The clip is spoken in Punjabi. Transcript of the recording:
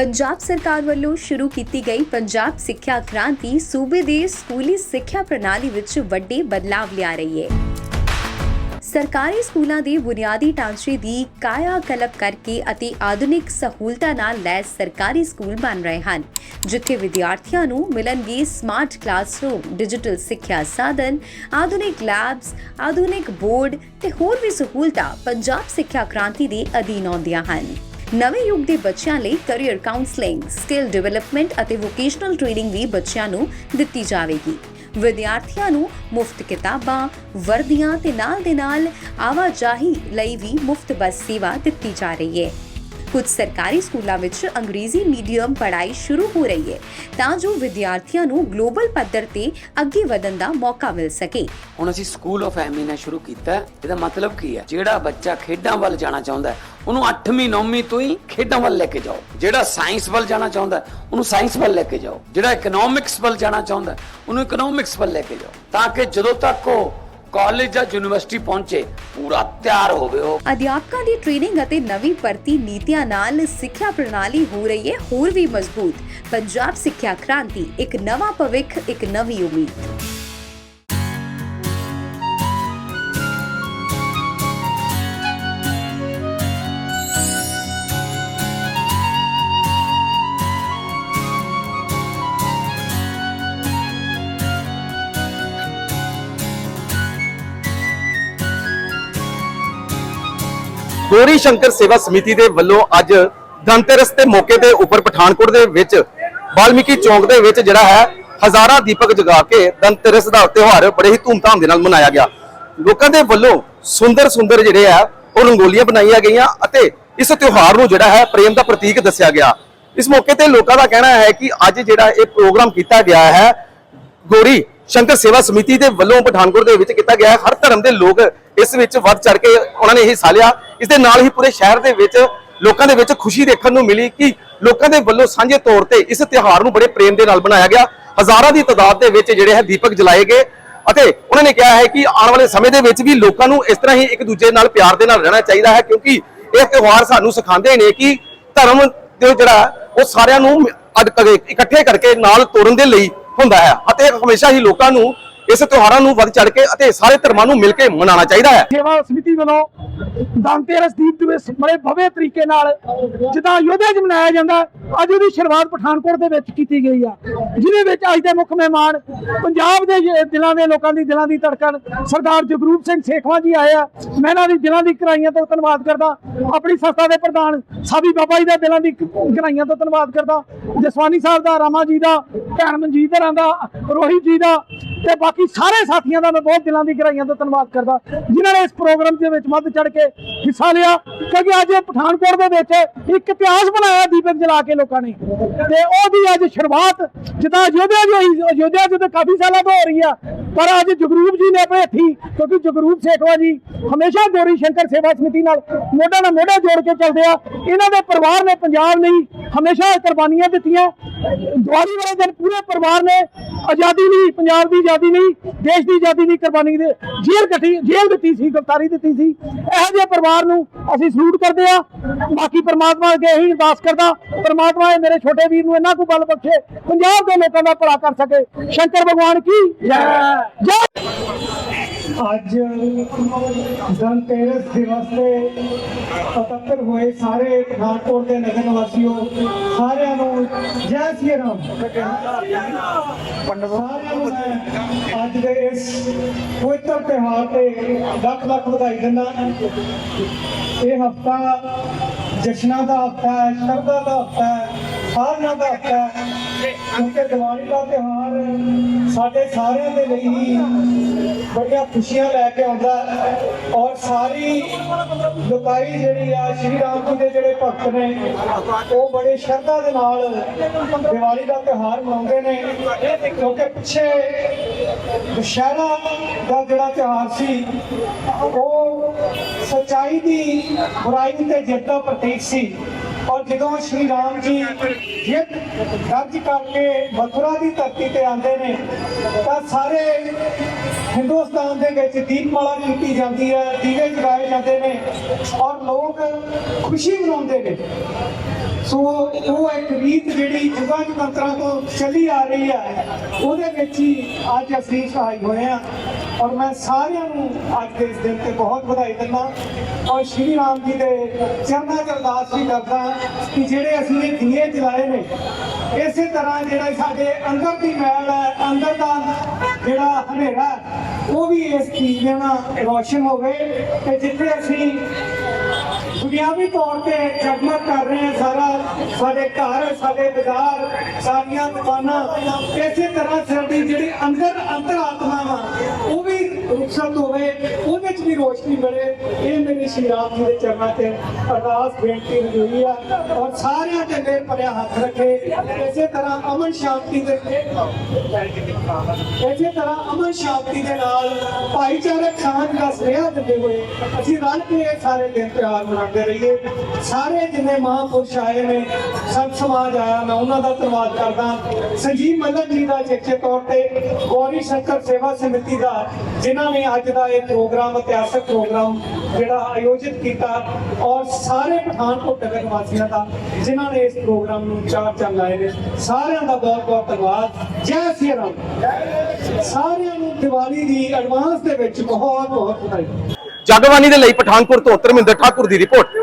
ਪੰਜਾਬ ਸਰਕਾਰ ਵੱਲੋਂ ਸ਼ੁਰੂ ਕੀਤੀ ਗਈ ਪੰਜਾਬ ਸਿੱਖਿਆ ਕ੍ਰਾਂਤੀ ਸੂਬੇ ਦੇ ਸਕੂਲੀ ਸਿੱਖਿਆ ਪ੍ਰਣਾਲੀ ਵਿੱਚ ਵੱਡੇ ਬਦਲਾਵ ਲਿਆ ਰਹੀ ਹੈ। ਸਰਕਾਰੀ ਸਕੂਲਾਂ ਦੇ ਬੁਨਿਆਦੀ ਢਾਂਚੇ ਦੀ ਕਾਇਆ ਕਲਪ ਕਰਕੇ ਅਤੇ ਆਧੁਨਿਕ ਸਹੂਲਤਾਂ ਨਾਲ ਲੈਸ ਸਰਕਾਰੀ ਸਕੂਲ ਬਣ ਰਹੇ ਹਨ, ਜਿੱਥੇ ਵਿਦਿਆਰਥੀਆਂ ਨੂੰ ਮਿਲਣਗੇ ਸਮਾਰਟ ਕਲਾਸਰੂਮ ਡਿਜੀਟਲ ਸਿੱਖਿਆ ਸਾਧਨ, ਆਧੁਨਿਕ ਲੈਬਸ ਆਧੁਨਿਕ ਬੋਰਡ ਤੇ ਹੋਰ ਵੀ ਸਹੂਲਤਾਂ ਪੰਜਾਬ ਸਿੱਖਿਆ ਕ੍ਰਾਂਤੀ ਦੇ ਅਧੀਨ ਆਉਂਦੀਆਂ ਹਨ। ਨਵੇਂ ਯੁੱਗ ਦੇ ਬੱਚਿਆਂ ਲਈ ਕੈਰੀਅਰ ਕਾਉਂਸਲਿੰਗ ਸਕਿੱਲ ਡਿਵੈਲਪਮੈਂਟ ਅਤੇ ਵੋਕੇਸ਼ਨਲ ਟ੍ਰੇਨਿੰਗ ਵੀ ਬੱਚਿਆਂ ਨੂੰ ਦਿੱਤੀ ਜਾਵੇਗੀ। ਵਿਦਿਆਰਥੀਆਂ ਨੂੰ ਮੁਫਤ ਕਿਤਾਬਾਂ, ਵਰਦੀਆਂ ਤੇ ਨਾਲ ਦੇ ਨਾਲ ਆਵਾਜਾਈ ਲਈ ਵੀ ਮੁਫਤ ਬੱਸ ਸੇਵਾ ਦਿੱਤੀ ਜਾ ਰਹੀ ਹੈ। ਕੁਝ ਸਰਕਾਰੀ ਸਕੂਲਾਂ ਵਿੱਚ ਅੰਗਰੇਜ਼ੀ ਮੀਡੀਅਮ ਪੜ੍ਹਾਈ ਸ਼ੁਰੂ ਹੋ ਰਹੀ ਹੈ ਤਾਂ ਜੋ ਵਿਦਿਆਰਥੀਆਂ ਨੂੰ ਗਲੋਬਲ ਪੱਧਰ ਤੇ ਅੱਗੇ ਵਧਣ ਦਾ ਮੌਕਾ ਮਿਲ ਸਕੇ। ਹੁਣ ਅਸੀਂ ਸਕੂਲ ਆਫ ਐਮੀਨਾ ਸ਼ੁਰੂ ਕੀਤਾ ਇਹਦਾ ਮਤਲਬ ਕੀ ਹੈ? ਜਿਹੜਾ ਬੱਚਾ ਖੇਡਾਂ ਵੱਲ ਜਾਣਾ ਚਾਹੁੰਦਾ ਹੈ ਉਹਨੂੰ 8ਵੀਂ 9ਵੀਂ ਤੋਂ ਹੀ ਖੇਡਾਂ ਵੱਲ ਲੈ ਕੇ ਜਾਓ। ਜਿਹੜਾ ਸਾਇੰਸ ਵੱਲ ਜਾਣਾ ਚਾਹੁੰਦਾ ਉਹਨੂੰ ਸਾਇੰਸ ਵੱਲ ਲੈ ਕੇ ਜਾਓ। ਜਿਹੜਾ ਇਕਨੋਮਿਕਸ ਵੱਲ ਜਾਣਾ ਚਾਹੁੰਦਾ ਹੈ, ਉਹਨੂੰ ਇਕਨੋਮਿਕਸ ਵੱਲ ਲੈ ਕੇ ਜਾਓ। ਤਾਂ ਕਿ ਜਦੋਂ ਤੱਕ ਉਹ ਕਾਲਜ ਜਾਂ ਯੂਨੀਵਰਸਿਟੀ ਪਹੁੰਚੇ, ਪੂਰਾ ਤਿਆਰ ਹੋਵੇ ਉਹ। ਅਧਿਆਪਕਾਂ ਦੀ ਟ੍ਰੇਨਿੰਗ ਅਤੇ ਨਵੀਂ ਭਰਤੀ ਨੀਤੀਆਂ ਨਾਲ ਸਿੱਖਿਆ ਪ੍ਰਣਾਲੀ ਹੋ ਰਹੀ ਹੈ ਹੋਰ ਵੀ ਮਜ਼ਬੂਤ। ਪੰਜਾਬ ਸਿੱਖਿਆ ਕ੍ਰਾਂਤੀ, ਇੱਕ ਨਵਾਂ ਭਵਿੱਖ, ਇੱਕ ਨਵੀਂ ਉਮੀਦ। ਗੋਰੀ ਸ਼ੰਕਰ ਸੇਵਾ ਸਮਿਤੀ ਦੇ ਵੱਲੋਂ ਅੱਜ ਧਨਤੇਰਸ ਦੇ ਮੌਕੇ ਦੇ ਉੱਪਰ ਪਠਾਨਕੋਟ ਦੇ ਵਿੱਚ ਵਾਲਮੀਕੀ ਚੌਂਕ ਦੇ ਵਿੱਚ ਜਿਹੜਾ ਹੈ, ਹਜ਼ਾਰਾਂ ਦੀਪਕ ਜਗਾ ਕੇ ਧਨਤੇਰਸ ਦਾ ਤਿਉਹਾਰ ਬੜੇ ਹੀ ਧੂਮਧਾਮ ਦੇ ਨਾਲ ਮਨਾਇਆ ਗਿਆ। ਲੋਕਾਂ ਦੇ ਵੱਲੋਂ ਸੁੰਦਰ ਸੁੰਦਰ ਜਿਹੜੇ ਆ, ਉਹ ਰੰਗੋਲੀਆਂ ਬਣਾਈਆਂ ਗਈਆਂ ਅਤੇ ਇਸ ਤਿਉਹਾਰ ਨੂੰ ਜਿਹੜਾ ਹੈ, ਪ੍ਰੇਮ ਦਾ ਪ੍ਰਤੀਕ ਦੱਸਿਆ ਗਿਆ। ਇਸ ਮੌਕੇ ਤੇ ਲੋਕਾਂ ਦਾ ਕਹਿਣਾ ਹੈ ਕਿ ਅੱਜ ਜਿਹੜਾ ਇਹ ਪ੍ਰੋਗਰਾਮ ਕੀਤਾ ਗਿਆ ਹੈ, ਗੋਰੀ ਸ਼ੰਕਰ ਸੇਵਾ ਸਮਿਤੀ ਦੇ ਵੱਲੋਂ ਪਠਾਨਕੋਟ ਦੇ ਵਿੱਚ ਕੀਤਾ ਗਿਆ ਹੈ। ਹਰ ਧਰਮ ਦੇ ਲੋਕ ਇਸ ਵਿੱਚ ਵੱਧ ਚੜ ਕੇ ਉਹਨਾਂ ਨੇ ਹਿੱਸਾ ਲਿਆ। ਇਸ ਦੇ ਨਾਲ ਹੀ ਪੂਰੇ ਸ਼ਹਿਰ ਦੇ ਵਿੱਚ ਲੋਕਾਂ ਦੇ ਵਿੱਚ ਖੁਸ਼ੀ ਦੇਖਣ ਨੂੰ ਮਿਲੀ ਕਿ ਲੋਕਾਂ ਦੇ ਵੱਲੋਂ ਸਾਂਝੇ ਤੌਰ ਤੇ ਇਸ ਤਿਉਹਾਰ ਨੂੰ ਬੜੇ ਪ੍ਰੇਮ ਦੇ ਨਾਲ ਬਣਾਇਆ ਗਿਆ। ਹਜ਼ਾਰਾਂ ਦੀ ਤਾਦਾਦ ਦੇ ਵਿੱਚ ਜਿਹੜੇ ਹੈ ਦੀਪਕ ਜਲਾਏ ਗਏ ਅਤੇ ਉਹਨਾਂ ਨੇ ਕਿਹਾ ਹੈ ਕਿ ਆਉਣ ਵਾਲੇ ਸਮੇਂ ਦੇ ਵਿੱਚ ਵੀ ਲੋਕਾਂ ਨੂੰ ਇਸ ਤਰ੍ਹਾਂ ਹੀ ਇੱਕ ਦੂਜੇ ਨਾਲ ਪਿਆਰ ਦੇ ਨਾਲ ਰਹਿਣਾ ਚਾਹੀਦਾ ਹੈ ਕਿਉਂਕਿ ਇਹ ਤਿਉਹਾਰ ਸਾਨੂੰ ਸਿਖਾਉਂਦੇ ਨੇ ਕਿ ਧਰਮ ਦੇ ਜਿਹੜਾ ਉਹ ਸਾਰਿਆਂ ਨੂੰ ਅੱਡ- ਇਕੱਠੇ ਕਰਕੇ ਨਾਲ ਤੋਰਨ ਦੇ ਲਈ ਹੁੰਦਾ ਹੈ ਅਤੇ ਹਮੇਸ਼ਾ ਹੀ ਲੋਕਾਂ ਨੂੰ ਇਸ ਤਿਉਹਾਰਾਂ ਨੂੰ ਵੱਧ ਚੜ ਕੇ ਅਤੇ ਸਾਰੇ ਧਰਮਾਂ ਨੂੰ ਮਿਲ ਕੇ ਮਨਾਉਣਾ ਚਾਹੀਦਾ ਹੈ। ਸੇਵਾ ਸਮਿਤੀ ਵੱਲੋਂ ਧਨਤੇਰਸ ਦੀਪ ਦਿਵਸ ਬੜੇ ਭव्य ਤਰੀਕੇ ਨਾਲ ਜਿੱਦਾਂ ਯੋਧਿਆ 'ਚ ਮਨਾਇਆ ਜਾਂਦਾ, ਅੱਜ ਉਹਦੀ ਸ਼ੁਰੂਆਤ ਪਠਾਨਕੋਟ ਦੇ ਵਿੱਚ ਕੀਤੀ ਗਈ ਆ। ਜਿਹਦੇ ਵਿੱਚ ਅੱਜ ਦੇ ਮੁੱਖ ਮਹਿਮਾਨ ਪੰਜਾਬ ਦੇ ਦਿਲਾਂ ਦੇ ਲੋਕਾਂ ਦੀ ਦਿਲਾਂ ਦੀ ਧੜਕਣ ਸਰਦਾਰ ਜਗਰੂਪ ਸਿੰਘ ਸੇਖਵਾਂ ਜੀ ਆਏ ਆ। ਮੈਂ ਇਹਨਾਂ ਦੀ ਦਿਲਾਂ ਦੀ ਕਰਾਈਆਂ ਤੋਂ ਧੰਨਵਾਦ ਕਰਦਾ। ਆਪਣੀ ਸੰਸਥਾ ਦੇ ਪ੍ਰਧਾਨ ਸਾਬੀ ਬਾਬਾ ਜੀ ਦਾ ਦਿਲਾਂ ਦੀ ਕਰਾਈਆਂ ਤੋਂ ਧੰਨਵਾਦ ਕਰਦਾ। ਜਸਵਾਨੀ ਸਾਹਿਬ ਦਾ, ਰਾਮਾ ਜੀ ਦਾ, ਭੈਣ ਮਨਜੀਤ ਹਰਾਂ ਦਾ, ਰੋਹਿਤ ਜੀ ਦਾ ਤੇ ਬਾਕੀ ਸਾਰੇ ਸਾਥੀਆਂ ਦਾ ਮੈਂ ਬਹੁਤ ਦਿਲਾਂ ਦੀ ਗਹਿਰਾਈਆਂ ਤੋਂ ਧੰਨਵਾਦ ਕਰਦਾ। ਜਿਨ੍ਹਾਂ ਨੇ ਇਸ ਪ੍ਰੋਗਰਾਮ ਦੇ ਵਿੱਚ ਵੱਧ ਚੜ ਕੇ ਹਿੱਸਾ ਲਿਆ, ਕਿਉਂਕਿ ਅੱਜ ਇਹ ਪਠਾਨਕੋਟ ਦੇ ਵਿੱਚ ਇੱਕ ਇਤਿਹਾਸ ਬਣਾਇਆ ਦੀਪਕ ਜਲਾ ਕੇ ਲੋਕਾਂ ਨੇ। ਤੇ ਉਹਦੀ ਅੱਜ ਸ਼ੁਰੂਆਤ, ਜਿੱਦਾਂ ਯੋਧਿਆ ਜੀ ਹੋਈ ਯੋਧਿਆ ਜੀ ਕਾਫੀ ਸਾਲਾਂ ਤੋਂ ਹੋ ਰਹੀ ਆ, ਪਰ ਅੱਜ ਜਗਰੂਪ ਜੀ ਨੇ ਆਪਣੇ ਹੱਥੀ, ਕਿਉਂਕਿ ਜਗਰੂਪ ਸੇਖਵਾ ਜੀ ਹਮੇਸ਼ਾ ਗੋਰੀ ਸ਼ੰਕਰ ਸੇਵਾ ਸਮਿਤੀ ਨਾਲ ਮੋਢਾ ਨਾਲ ਮੋਢਾ ਜੋੜ ਕੇ ਚੱਲਦੇ ਆ। ਇਹਨਾਂ ਦੇ ਪਰਿਵਾਰ ਨੇ ਪੰਜਾਬ ਲਈ ਹਮੇਸ਼ਾ ਕੁਰਬਾਨੀਆਂ ਦਿੱਤੀਆਂ। ਦੀਵਾਲੀ ਵਾਲੇ ਦਿਨ ਪੂਰੇ ਪਰਿਵਾਰ ਨੇ ਆਜ਼ਾਦੀ ਲਈ ਪੰਜਾਬ ਦੀ ਆਜ਼ਾਦੀ ਲਈ ਦੇਸ਼ ਦੀ ਆਜ਼ਾਦੀ ਦੀ ਕੁਰਬਾਨੀ ਦੇ ਜੇਲ੍ਹ ਕੱਟੀ, ਜੇਲ੍ਹ ਦਿੱਤੀ ਸੀ, ਗ੍ਰਿਫਤਾਰੀ ਦਿੱਤੀ ਸੀ। ਇਹੋ ਜਿਹੇ ਪਰਿਵਾਰ ਨੂੰ ਅਸੀਂ ਸਲੂਟ ਕਰਦੇ ਆ ਬਾਕੀ ਪਰਮਾਤਮਾ ਅੱਗੇ ਇਹੀ ਅਰਦਾਸ ਕਰਦਾ, ਪਰਮਾਤਮਾ ਇਹ ਮੇਰੇ ਛੋਟੇ ਵੀਰ ਨੂੰ ਇੰਨਾ ਕੋ ਬਲ ਬਖਸ਼ੇ, ਪੰਜਾਬ ਦੇ ਲੋਕਾਂ ਦਾ ਭਲਾ ਕਰ ਸਕੇ। ਸ਼ੰਕਰ ਭਗਵਾਨ ਕੀ? ਜੈ ਜੈ ਅੱਜ ਧਨਤੇਰਸ ਦਿਵਸ ਤੇ ਇਕੱਤਰ ਹੋਏ ਸਾਰੇ ਪਠਾਨਕੋਟ ਦੇ ਨਗਰ ਨਿਵਾਸੀਓ ਸਾਰਿਆਂ ਨੂੰ ਜੈ ਸ਼੍ਰੀ ਰਾਮ। ਸਾਰਿਆਂ ਨੂੰ ਮੈਂ ਅੱਜ ਦੇ ਇਸ ਪਵਿੱਤਰ ਤਿਉਹਾਰ ਤੇ ਲੱਖ ਲੱਖ ਵਧਾਈ ਦਿੰਦਾ ਇਹ ਹਫਤਾ ਜਸ਼ਨਾਂ ਦਾ ਹਫਤਾ ਹੈ ਸ਼ਰਧਾ ਦਾ ਹਫਤਾ ਹੈ। ਸਾਰਿਆਂ ਦਾ ਹਫਤਾ ਹੈ ਕਿਉਂਕਿ ਦੀਵਾਲੀ ਦਾ ਤਿਉਹਾਰ ਸਾਡੇ ਸਾਰਿਆਂ ਦੇ ਲਈ ਹੀ ਬੜੀਆਂ ਖੁਸ਼ੀਆਂ ਲੈ ਕੇ ਆਉਂਦਾ ਔਰ ਸਾਰੀ ਲੋਕਾਈ ਜਿਹੜੀ ਆ ਸ਼੍ਰੀ ਰਾਮ ਜੀ ਦੇ ਜਿਹੜੇ ਭਗਤ ਨੇ ਉਹ ਬੜੇ ਸ਼ਰਧਾ ਦੇ ਨਾਲ ਦੀਵਾਲੀ ਦਾ ਤਿਉਹਾਰ ਮਨਾਉਂਦੇ ਨੇ। ਕਿਉਂਕਿ ਪਿੱਛੇ ਦੁਸ਼ਹਿਰਾ ਦਾ ਜਿਹੜਾ ਤਿਉਹਾਰ ਸੀ ਉਹ ਸਚਾਈ ਦੀ ਬੁਰਾਈ ਤੇ ਜਿੱਤ ਦਾ ਪ੍ਰਤੀਕ ਸੀ। ਔਰ ਜਦੋਂ ਸ਼੍ਰੀ ਰਾਮ ਜੀ ਜਿੱਤ ਦਰਜ ਕਰਕੇ ਮਥੁਰਾ ਦੀ ਧਰਤੀ ਤੇ ਆਉਂਦੇ ਨੇ, ਤਾਂ ਸਾਰੇ ਹਿੰਦੁਸਤਾਨ ਦੇ ਵਿੱਚ ਦੀਪਮਾਲਾ ਕੀਤੀ ਜਾਂਦੀ ਹੈ, ਦੀਵੇ ਜਗਾਏ ਜਾਂਦੇ ਨੇ ਔਰ ਲੋਕ ਖੁਸ਼ੀ ਮਨਾਉਂਦੇ ਨੇ। ਸੋ ਉਹ ਇੱਕ ਰੀਤ ਜਿਹੜੀ ਜੁਗਾਂ ਜੁਗਾਂਤਰਾਂ ਤੋਂ ਚੱਲੀ ਆ ਰਹੀ ਹੈ, ਉਹਦੇ ਵਿੱਚ ਹੀ ਅੱਜ ਅਸੀਂ ਸਹਾਈ ਹੋਏ ਆ ਔਰ ਮੈਂ ਸਾਰਿਆਂ ਨੂੰ ਅੱਜ ਦੇ ਇਸ ਦਿਨ ਤੇ ਬਹੁਤ ਵਧਾਈ ਦਿੰਦਾ ਔਰ ਸ਼੍ਰੀ ਰਾਮ ਜੀ ਦੇ ਚਰਨਾਂ 'ਚ ਅਰਦਾਸ ਵੀ ਕਰਦਾ ਕਿ ਜਿਹੜੇ ਅਸੀਂ ਇਹ ਦੀਏ ਜਲਾਏ ਨੇ, ਇਸੇ ਤਰ੍ਹਾਂ ਜਿਹੜਾ ਸਾਡੇ ਅੰਦਰ ਦੀ ਮੈਲ ਹੈ, ਅੰਦਰ ਦਾ ਜਿਹੜਾ ਹਨੇਰਾ ਉਹ ਵੀ ਇਸ ਚੀਜ਼ ਦੇ ਨਾਲ ਰੋਸ਼ਨ ਹੋਵੇ ਤੇ ਜਿੱਥੇ ਅਸੀਂ ਦੁਨਿਆਵੀ ਤੌਰ ਤੇ ਜਗਮਗ ਕਰ ਰਹੇ ਹਾਂ ਸਾਰਾ ਸਾਡੇ ਘਰ, ਸਾਡੇ ਬਾਜ਼ਾਰ, ਸਾਰੀਆਂ ਦੁਕਾਨਾਂ। ਇਸੇ ਤਰ੍ਹਾਂ ਸਾਡੀ ਜਿਹੜੀ ਅੰਦਰ ਅੰਤਰ ਆਤਮਾ ਵਾ, ਉਹ ਵੀ ਰੁਖਸਤ ਹੋਵੇ, ਉਹਦੇ ਚ ਵੀ ਰੋਸ਼ਨੀ ਮਿਲੇ। ਇਹ ਮੇਰੇ ਸ਼੍ਰੀ ਰਾਮ ਜੀ ਦੇ ਚਰਨਾਂ ਤੇ ਅਰਦਾਸ ਬੇਨਤੀ ਹੋਈ ਆ ਔਰ ਸਾਰਿਆਂ ਤੇ ਮੇਰ ਭਰਿਆ ਹੱਥ ਰੱਖੇ। ਇਸੇ ਤਰ੍ਹਾਂ ਅਮਨ ਸ਼ਾਂਤੀ ਦੇ ਇਸੇ ਤਰ੍ਹਾਂ ਅਮਨ ਸ਼ਾਂਤੀ ਦੇ ਨਾਲ ਭਾਈਚਾਰਕ ਸਾਂਝ ਦਾ ਸੁਨੇਹਾ ਦਿੰਦੇ ਹੋਏ ਅਸੀਂ ਰਲ ਕੇ ਇਹ ਸਾਰੇ ਦਿਨ ਤਿਉਹਾਰ ਮਨਾਉਂਦੇ ਰਹੀਏ। ਸਾਰੇ ਜਿੰਨੇ ਮਹਾਂਪੁਰਸ਼ ਆਏ ਨੇ ਸੰਤ ਸਮਾਜ ਆਇਆ, ਮੈਂ ਉਹਨਾਂ ਦਾ ਧੰਨਵਾਦ ਕਰਦਾ। ਸੰਜੀਵ ਮੱਲਨ ਜੀ ਦਾ ਚੇਚੇ ਤੌਰ ਤੇ, ਗੌਰੀ ਸ਼ੰਕਰ ਸੇਵਾ ਸਮਿਤੀ ਦਾ, ਜਿਨ੍ਹਾਂ ਨੇ ਅੱਜ ਦਾ ਇਹ ਪ੍ਰੋਗਰਾਮ, ਇਤਿਹਾਸਕ ਪ੍ਰੋਗਰਾਮ ਜਿਹੜਾ ਆਯੋਜਿਤ ਕੀਤਾ, ਔਰ ਸਾਰੇ ਪਠਾਨਕੋਟ ਨਗਰ ਵਾਸੀਆਂ ਦਾ, ਜਿਨ੍ਹਾਂ ਨੇ ਇਸ ਪ੍ਰੋਗਰਾਮ ਨੂੰ ਚਾਰ ਚੰਨ ਲਾਏ ਨੇ, ਸਾਰਿਆਂ ਦਾ ਬਹੁਤ ਬਹੁਤ ਧੰਨਵਾਦ। ਜੈ ਸ਼੍ਰੀ ਰਾਮ। ਸਾਰਿਆਂ ਨੂੰ ਦੀਵਾਲੀ ਦੀ ਐਡਵਾਂਸ ਦੇ ਵਿੱਚ ਬਹੁਤ ਬਹੁਤ ਵਧਾਈ। ਜਗਬਾਨੀ ਦੇ ਲਈ ਪਠਾਨਕੋਟ ਤੋਂ ਧਰਮਿੰਦਰ ਠਾਕੁਰ ਦੀ ਰਿਪੋਰਟ।